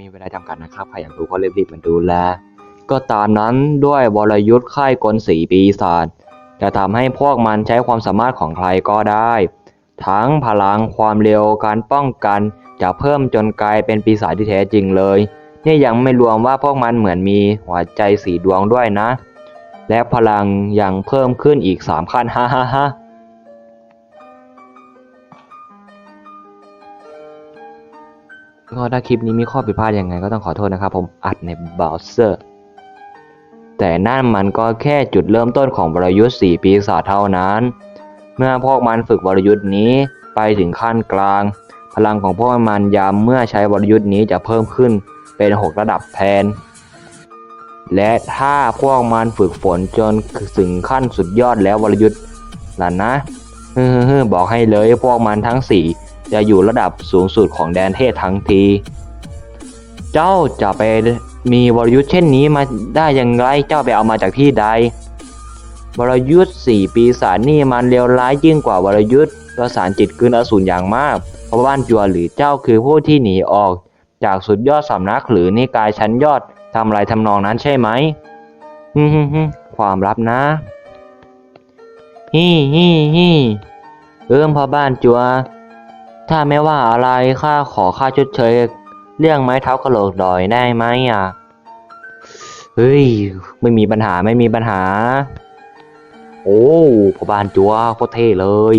มีเวลาจำกัดนะครับ ใครอยากดูก็รีบๆมาดูแล ก็ตามนั้นด้วยวรยุทธ์ค่ายกลสีปีศาจจะทำให้พวกมันใช้ความสามารถของใครก็ได้ ทั้งพลังความเร็วการป้องกันจะเพิ่มจนกลายเป็นปีศาจที่แท้จริงเลย นี่ยังไม่รวมว่าพวกมันเหมือนมีหัวใจสีดวงด้วยนะ และพลังยังเพิ่มขึ้นอีก 3 ขั้นฮ่าฮ่าฮ่า ก็ถ้าคลิปนี้มีข้อผิดพลาดยังไงก็ต้องขอโทษนะครับ ผมอัดในเบราว์เซอร์ แต่นั่นมันก็แค่จุดเริ่มต้นของวรยุทธ์4ปีศาจเท่านั้น เมื่อพวกมันฝึกวรยุทธ์นี้ไปถึงขั้นกลาง พลังของพวกมันยามเมื่อใช้วรยุทธ์นี้จะเพิ่มขึ้นเป็น 6 ระดับแทน และถ้าพวกมันฝึกฝนจนถึงขั้นสุดยอดแล้ววรยุทธ์ล่ะนะเฮ้อๆบอกให้เลยพวกมันทั้ง4 จะอยู่ระดับสูงสุดของแดนเทพทั้งที เจ้าจะไปมีวรยุทธ์เช่นนี้มาได้อย่างไร เจ้าไปเอามาจากที่ใด วรยุทธ์สี่ปีศาจนี่มันเลวร้ายยิ่งกว่าวรยุทธ์ประสานจิตคืนอสูรอย่างมาก เพราะบ้านจัวหรือเจ้าคือผู้ที่หนีออก จากสุดยอดสำนักหรือนิกายชั้นยอดทำอะไรทำนองนั้นใช่ไหมฮึ่มๆๆความลับนะฮี่ฮี่ฮี่เอิ่มพ่อบ้านจัว ถ้าไม่ว่าอะไรข้าขอค่าชดเชยเรื่องไม้เท้ากระโหลกดอยได้ไหมอะ เฮ้ย ไม่มีปัญหาไม่มีปัญหา โอ้พ่อบ้านจัวโคตรเท่เลย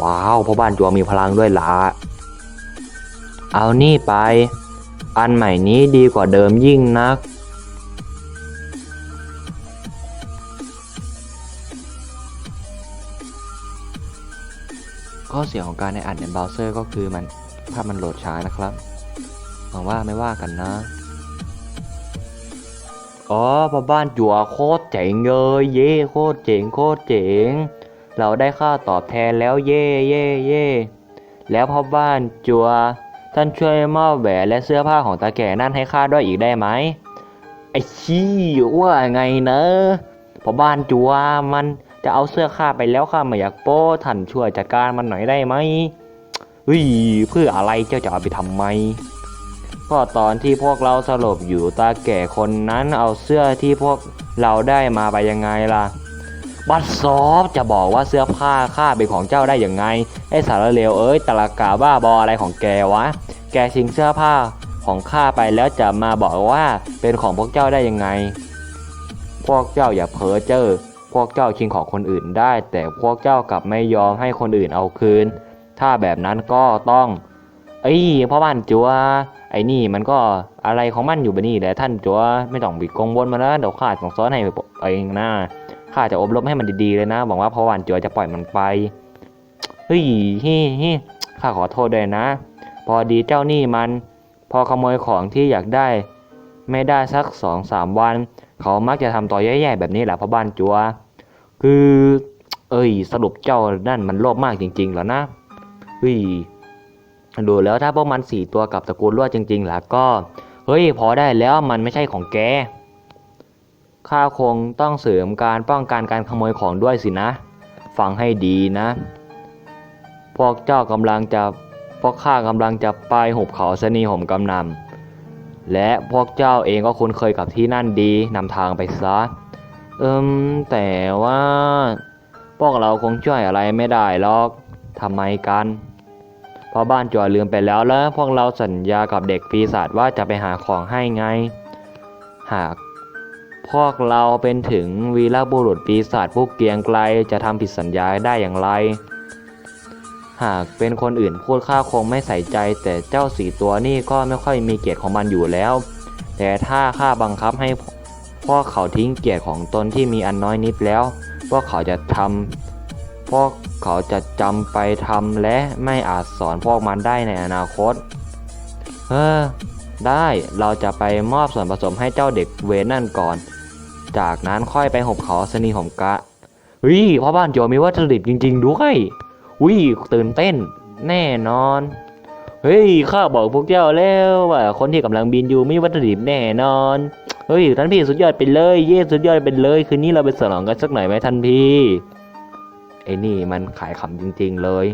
ว้าวพ่อบ้านจัวมีพลังด้วยละเอานี่ไป อันใหม่นี้ดีกว่าเดิมยิ่งนัก ข้อเสียของการในอัดในเบราว์เซอร์ก็คือมันภาพมันโหลดช้านะครับหวังว่าไม่ว่ากันนะ อ๋อพอบ้านจั่วโคตรเจ๋งเลย เย่โคตรเจ๋งโคตรเจ๋ง เราได้ค่าตอบแทนแล้วเย่เย่เย่แล้วพ่อบ้านจัวท่านช่วยมอบแหวนและเสื้อผ้าของตาแก่นั่นให้ข้าด้วยอีกได้ไหมไอ้ชี้ว่าไงนะพ่อบ้านจัวมัน จะเอาเสื้อข้าไปแล้วข้าไม่อยากโป้ท่านช่วยจัดการมันหน่อยได้ไหมเฮ้ยเพื่ออะไรเจ้าจะเอาไปทำไมก็ตอนที่พวกเราสลบอยู่ตาแก่คนนั้นเอาเสื้อที่พวกเราได้มาไปยังไงล่ะ บัดซอฟจะบอกว่าเสื้อผ้าข้าเป็นของเจ้าได้ยังไงไอ้สารเลวเอ้ยตะลกาบ้าบออะไรของแกวะ แกชิงเสื้อผ้าของข้าไปแล้วจะมาบอกว่าเป็นของพวกเจ้าได้ยังไง พวกเจ้าอย่าเพ้อเจ้อ พวกเจ้าชิงของคนอื่นได้ แต่พวกเจ้ากลับไม่ยอมให้คนอื่นเอาคืน ถ้าแบบนั้นก็ต้องเอ้ยพ่อบ้านจัว ไอ้นี่มันก็อะไรของมันอยู่บนนี่แหละท่านจัวไม่ต้องบิดกงวลมาแล้วเดี๋ยวข้าต้องสอนให้เองนะข้าจะอบรมให้มันดีๆเลยนะหวังว่าพ่อบ้านจัวจะปล่อยมันไปเฮ้ยฮ้เฮ้ข้าขอโทษด้วยนะ พอดีเจ้านี่มัน พอขโมยของที่อยากได้ ไม่ได้สักสองสามวัน เขามักจะทำต่อแย่ๆแบบนี้แหละพ่อบ้านจัว คือ เอ้ย สรุปเจ้านั่นมันโลภมากจริงๆเหรอนะเฮ้ยดูแล้วถ้าพวกมันสี่ตัวกับตระกูลลวดจริงๆแล้วก็ เฮ้ย พอได้แล้วมันไม่ใช่ของแกข้าคงต้องเสริมการป้องกันการขโมยของด้วยสินะ ฟังให้ดีนะ พวกเจ้ากำลังจะพวกข้ากำลังจะไปหุบเขาสนีห่มกำนำ และพวกเจ้าเองก็คุ้นเคยกับที่นั่นดีนำทางไปซะ เอิมแต่ว่า พวกเราคงช่วยอะไรไม่ได้หรอกทำไมกัน เพราะบ้านจัวลืมไปแล้วแล้วพวกเราสัญญากับเด็กปีศาจว่าจะไปหาของให้ไง หากพวกเราเป็นถึงวีรบุรุษปีศาจผู้เกียงไกลจะทำผิดสัญญาได้อย่างไร หากเป็นคนอื่นพูดข้าคงไม่ใส่ใจ แต่เจ้าสีตัวนี่ก็ไม่ค่อยมีเกียรติของมันอยู่แล้ว แต่ถ้าข้าบังคับให้พวกเขาทิ้งเกียรติของตนที่มีอันน้อยนิดแล้วพวกเขาจะทำพวกเขาจะจำไปทำและไม่อาจสอนพวกมันได้ในอนาคต เออ ได้เราจะไปมอบส่วนผสมให้เจ้าเด็กเวนนั่นก่อน จากนั้นค่อยไปหบเขาสนีหมกะเฮ้พ่อบ้านโจมีวัตถุดิบจริง ๆ ด้วย อุ้ยตื่นเต้น แน่นอน เฮ้ยข้าบอกพวกเจ้าแล้วว่าคนที่กำลังบินอยู่มีวัตถุดิบแน่นอน เฮ้ยท่านพี่สุดยอดไปเลย เย่สุดยอดไปเลย คืนนี้เราไปสลองกันสักหน่อยไหมท่านพี่ไอ้นี่มันขายขำจริง ๆเลย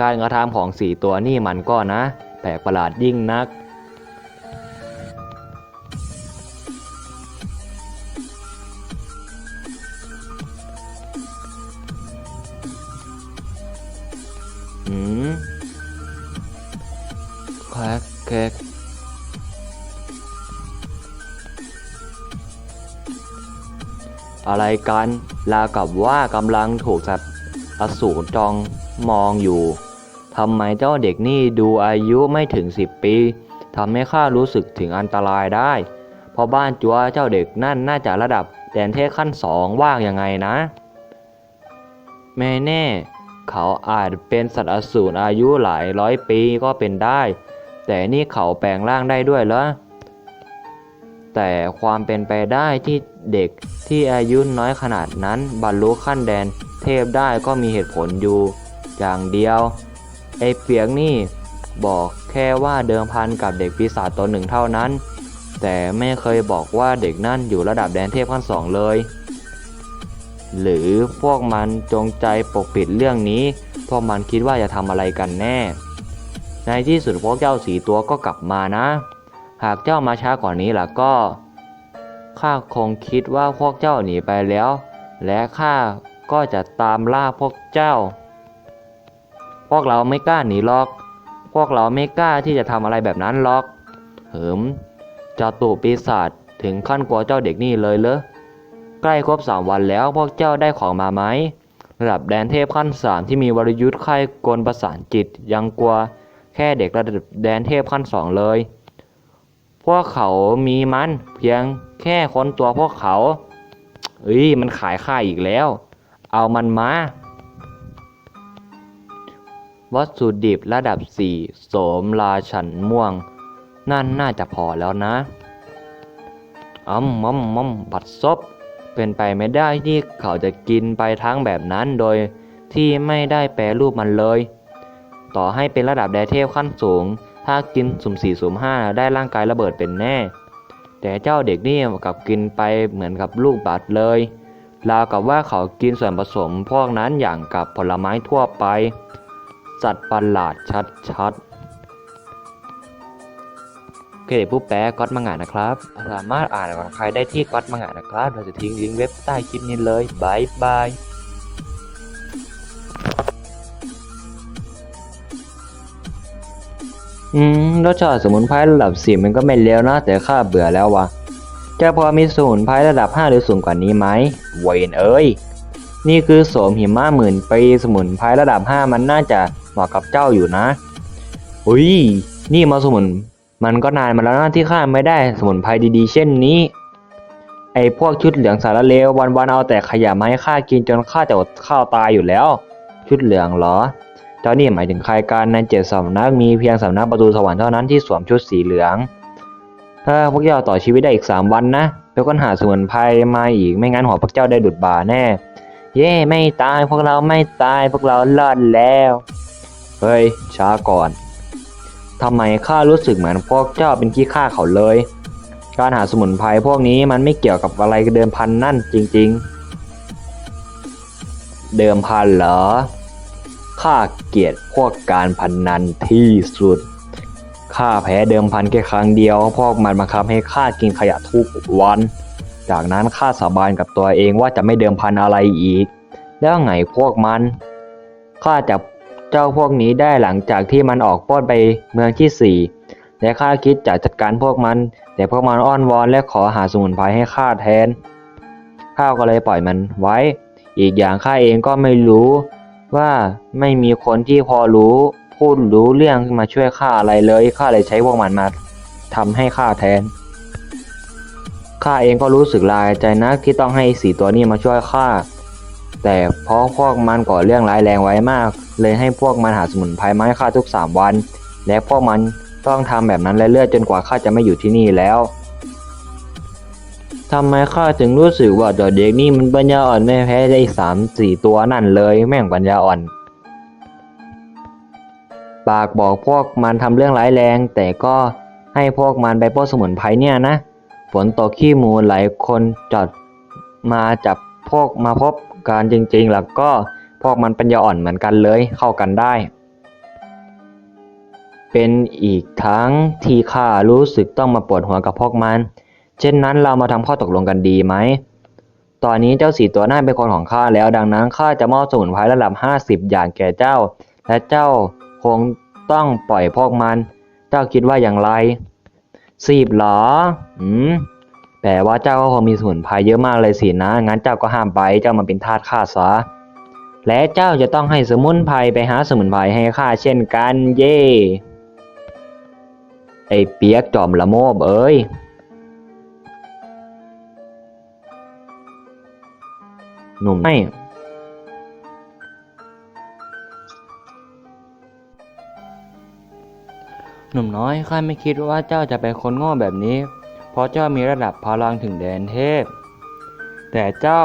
การกระทำของสี่ตัวนี่มันก็นะแปลกประหลาดยิ่งนัก แควกแควกอะไรกัน ลากับว่ากำลังถูกสัตว์อสูรจองมองอยู่ทำไมเจ้าเด็กนี่ดูอายุไม่ถึงสิบปีทำให้ข้ารู้สึกถึงอันตรายได้ เพราะบ้านจัวเจ้าเด็กนั่นน่าจะระดับแดนเทพขั้นสองว่างยังไงนะ แม่แน่ เขาอาจเป็นสัตว์อสูรอายุหลายร้อยปีก็เป็นได้ แต่นี่เขาแปลงร่างได้ด้วยเหรอ แต่ความเป็นไปได้ที่เด็กที่อายุน้อยขนาดนั้นบรรลุขั้นแดนเทพได้ก็มีเหตุผลอยู่อย่างเดียว ไอ้เปียกนี่บอกแค่ว่าเดิมพันกับเด็กปีศาจตัวหนึ่งเท่านั้น แต่ไม่เคยบอกว่าเด็กนั่นอยู่ระดับแดนเทพขั้นสองเลย หรือพวกมันจงใจปกปิดเรื่องนี้ พวกมันคิดว่าจะทำอะไรกันแน่ ในที่สุดพวกเจ้าสีตัวก็กลับมานะ หากเจ้ามาช้ากว่านี้ล่ะก็ข้าคงคิดว่าพวกเจ้าหนีไปแล้ว และข้าก็จะตามล่าพวกเจ้า พวกเราไม่กล้าหนีหรอก พวกเราไม่กล้าที่จะทำอะไรแบบนั้นหรอกเหิมจาตุปีศาจถึงขั้นกลัวเจ้าเด็กนี่เลยเหรอใกล้ครบสามวันแล้วพวกเจ้าได้ของมาไหมระดับแดนเทพขั้นสามที่มีวรยุทธ์ค่ายกลประสานจิตยังกลัว ค่เด็กระดับแดนเทพขั้นสองเลย พวกเขามีมันเพียงแค่ค้นตัวพวกเขาเอ้ยมันขายค่าอีกแล้ว เอามันมา วัตถุดิบระดับ 4 โสมราชันม่วง นั่นน่าจะพอแล้วนะอ้ำมัมมัมบัดซบเป็นไปไม่ได้ที่เขาจะกินไปทั้งแบบนั้นโดยที่ไม่ได้แปรรูปมันเลย ต่อให้เป็นระดับแดเทพขั้นสูง ถ้ากินสุ่มสี่สุ่มห้าได้ร่างกายระเบิดเป็นแน่ แต่เจ้าเด็กนี่กับกินไปเหมือนกับลูกบัตรเลยราวกับว่าเขากินส่วนผสมพวกนั้นอย่างกับผลไม้ทั่วไป สัตว์ประหลาดชัดๆโอเคผู้แปลก๊อตมังงะนะครับ สามารถอ่านของใครได้ที่ก๊อตมังงะนะครับ เราจะทิ้งลิงก์เว็บใต้คลิปนี้เลยบายบาย อืมรสชาติสมุนไพรระดับสี่มันก็ไม่เลวนะ แต่ข้าเบื่อแล้ววะจะพอมีสมุนไพรระดับห้าหรือสูงกว่านี้ไหมเวนเอ้ยนี่คือโสมหิมะหมื่นปีสมุนไพรระดับห้ามันน่าจะเหมาะกับเจ้าอยู่นะอุ้ยนี่มาสมุน มันก็นานมาแล้วนะที่ข้าไม่ได้สมุนไพรดีๆ เช่นนี้ ไอพวกชุดเหลืองสารเลววันๆเอาแต่ขยะมาให้ข้ากินจนข้าจะอดข้าวตายอยู่แล้ว ชุดเหลืองเหรอ เจ้านี่หมายถึงใครกันในเจ็ดสำนักมีเพียงสำนักประตูสวรรค์เท่านั้นที่สวมชุดสีเหลือง ถ้าพวกเจ้าต่อชีวิตได้อีกสามวันนะแล้วก็หาสมุนไพรมาอีกไม่งั้นหัวพวกเจ้าได้ดุดบ่าแน่ เย่ไม่ตายพวกเราไม่ตายพวกเรารอดแล้ว เฮ้ยช้าก่อนทำไมข้ารู้สึกเหมือนพวกเจ้าเป็นขี้ข้าเขาเลย การหาสมุนไพรพวกนี้มันไม่เกี่ยวกับอะไรเดิมพันนั่นจริง ๆ เดิมพันเหรอ ข้าเกลียดพวกการพนนันที่สุด ข้าแพ้เดิมพันแค่ครั้งเดียว พวกมันบังคับให้ข้ากินขยะทุกวัน จากนั้นข้าสาบานกับตัวเองว่าจะไม่เดิมพันอะไรอีก แล้วไงพวกมัน ข้าจับเจ้าพวกนี้ได้หลังจากที่มันออกปล้นไปเมืองที่สี่และข้าคิดจะจัดการพวกมัน แต่พวกมันอ้อนวอนและขอหาสมุนไพรให้ข้าแทน ข้าก็เลยปล่อยมันไว้ อีกอย่างข้าเองก็ไม่รู้ ว่าไม่มีคนที่พอรู้พูดรู้เรื่องมาช่วยข้าอะไรเลยข้าเลยใช้พวกมันมาทำให้ข้าแทนข้าเองก็รู้สึกลายใจนะที่ต้องให้สีตัวนี้มาช่วยข้าแต่เพราะพวกมันก่อเรื่องร้ายแรงไว้มาก เลยให้พวกมันหาสมุนไพรมาให้ข้าทุกสามวัน และพวกมันต้องทำแบบนั้นเรื่อยๆจนกว่าข้าจะไม่อยู่ที่นี่แล้ว ทำไมข้าถึงรู้สึกว่าตัวเด็กนี่มันปัญญาอ่อนไม่แพ้ได้สามสี่ตัวนั่นเลย แม่งปัญญาอ่อน ปากบอกพวกมันทำเรื่องร้ายแรง แต่ก็ให้พวกมันไปปล้นสมุนไพรเนี่ยนะฝนตกขี้มูหลายคนจอดมาจับพวกมาพบกันจริงๆ แล้วก็พวกมันปัญญาอ่อนเหมือนกันเลยเข้ากันได้ เป็นอีกทั้งที่ข้ารู้สึกต้องมาปวดหัวกับพวกมัน เช่นนั้นเรามาทำข้อตกลงกันดีไหม ตอนนี้เจ้าสี่ตัวหน้าเป็นคนของข้าแล้วดังนั้นข้าจะมอบสมุนไพรระดับ 50 อย่างแก่เจ้า และเจ้าคงต้องปล่อยพวกมัน เจ้าคิดว่าอย่างไรสิบเหรอ อืมแต่ว่าเจ้าก็คงมีสมุนไพรเยอะมากเลยสินะ งั้นเจ้าก็ห้ามไป เจ้ามันเป็นทาสข้าซะ และเจ้าจะต้องให้สมุนไพรไปหาสมุนไพรให้ข้าเช่นกัน เย่ไอเปียกจอมละโมบเอ้ย หนุ่มไม่หนุ่มน้อยข้าไม่คิดว่าเจ้าจะเป็นคนโง่แบบนี้ เพราะเจ้ามีระดับพลังถึงแดนเทพ แต่เจ้า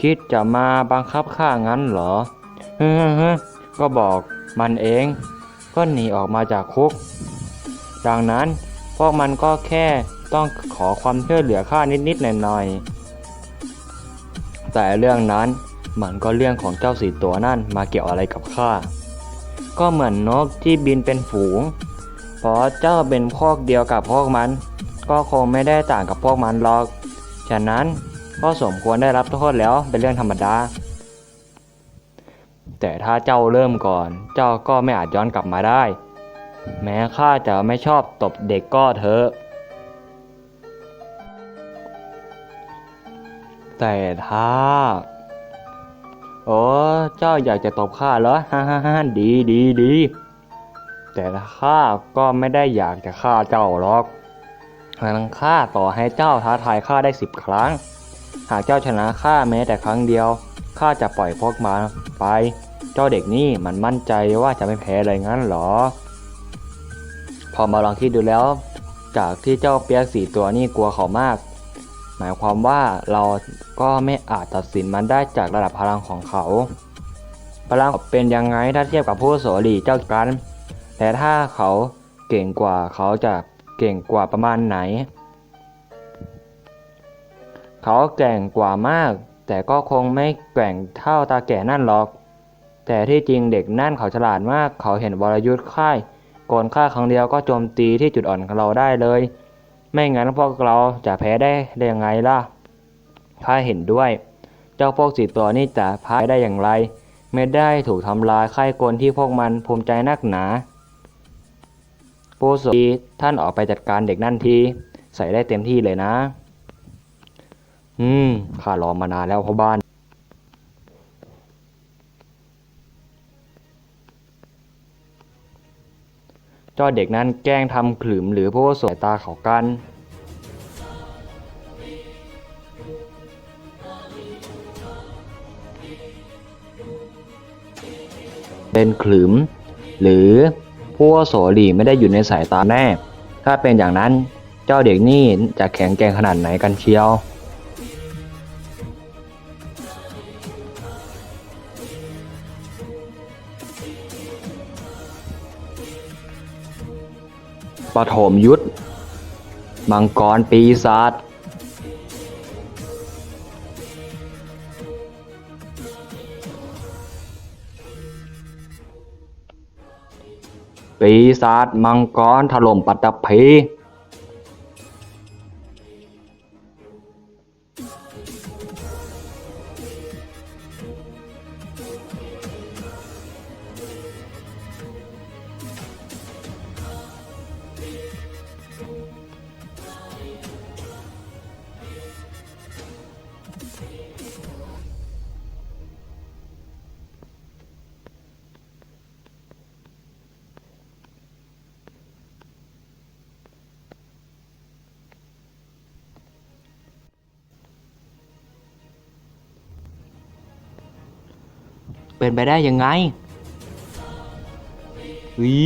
คิดจะมาบังคับข้างั้นเหรอเฮ้ก็บอกมันเอง ก็หนีออกมาจากคุก ดังนั้นพวกมันก็แค่ต้องขอความช่วยเหลือข้านิดๆหน่อยๆ แต่เรื่องนั้นมันก็เรื่องของเจ้าสีตัวนั่นมาเกี่ยวอะไรกับข้า ก็เหมือนนกที่บินเป็นฝูง เพราะเจ้าเป็นพวกเดียวกับพวกมัน ก็คงไม่ได้ต่างกับพวกมันหรอก ฉะนั้นก็สมควรได้รับโทษแล้วเป็นเรื่องธรรมดา แต่ถ้าเจ้าเริ่มก่อน เจ้าก็ไม่อาจย้อนกลับมาได้ แม้ข้าจะไม่ชอบตบเด็กก็เถอะ แต่ถ้า โอ้เจ้าอยากจะตบข้าเหรอฮ่าฮ่าฮ่าดีดีดีแต่ข้าก็ไม่ได้อยากจะฆ่าเจ้าหรอกงั้นข้าต่อให้เจ้าท้าทายข้าได้สิบครั้ง หากเจ้าชนะข้าแม้แต่ครั้งเดียวข้าจะปล่อยพวกมันไป เจ้าเด็กนี่มันมั่นใจว่าจะไม่แพ้เลยงั้นเหรอ พอมาลองคิดดูแล้ว จากที่เจ้าเปียกสี่ตัวนี่กลัวเขามาก มายความว่าเราก็ไม่อาจตัดสินมันได้จากระดับพลังของเขา พลังเป็นยังไงถ้าเทียบกับผู้โสรีเจ้ากันแต่ถ้าเขาเก่งกว่าเขาจะเก่งกว่าประมาณไหน เขาแก่งกว่ามาก แต่ก็คงไม่แก่งเท่าตาแก่นั่นหรอก แต่ที่จริงเด็กนั่นเขาฉลาดมาก เขาเห็นวรยุทธ์ค่ายโกนค่าครั้งเดียวก็โจมตีที่จุดอ่อนของเราได้เลย ไม่งั้นพวกเราจะแพ้ได้ได้ยังไงล่ะข้าเห็นด้วย เจ้าพวกสีตัวนี่จะพ่ายได้อย่างไร ไม่ได้ถูกทำลายค่ายกลที่พวกมันภูมิใจนักหนาผู้สดีท่านออกไปจัดการเด็กนั่นที ใส่ได้เต็มที่เลยนะ อืม ข้ารอมานานแล้วพ่อบ้าน เจ้าเด็กนั้นแกล้งทำขลืมหรือผู้สายตาเขากัน เป็นขลืมหรือผู้อาวุโสหลีไม่ได้อยู่ในสายตาแน่ ถ้าเป็นอย่างนั้นเจ้าเด็กนี่จะแข็งแกร่งขนาดไหนกันเชียว ปฐมยุทธ มังกรปีศาจปีศาจมังกรถล่มปัตตภี เป็นไปได้ยังไงวี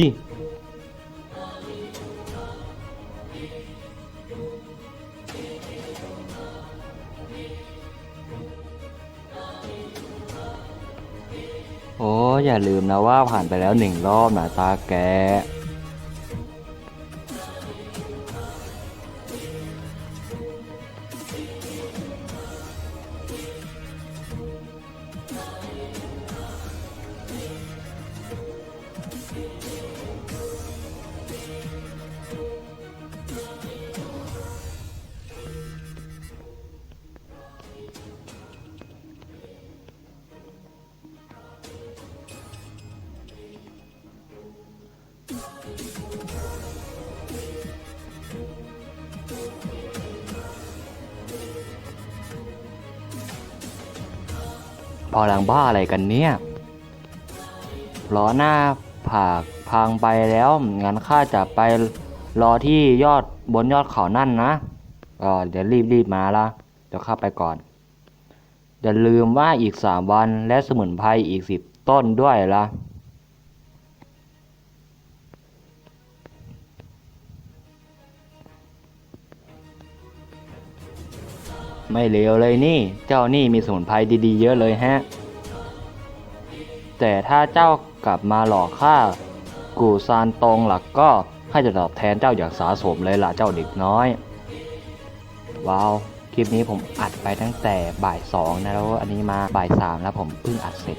โอ้ อย่าลืมนะว่าผ่านไปแล้วหนึ่งรอบนะตาแก พลังบ้าอะไรกันเนี่ยล้อหน้าผากพังไปแล้วงั้นข้าจะไปรอที่ยอดบนยอดเขานั่นนะก็เดี๋ยวรีบรีบมาละเดี๋ยวข้าไปก่อนอย่าลืมว่าอีกสามวันและสมุนไพรอีกสิบต้นด้วยละ ไม่เลวเลยนี่ เจ้านี่มีสมุนไพรดีๆ เยอะเลยฮะ แต่ถ้าเจ้ากลับมาหลอกข้า กูซานตรงหลักก็ข้าจะตอบแทนเจ้าอย่างสาสมเลยล่ะเจ้าเด็กน้อย ว้าว คลิปนี้ผมอัดไปตั้งแต่บ่ายสองนะแล้วอันนี้มาบ่ายสามแล้วผมเพิ่งอัดเสร็จ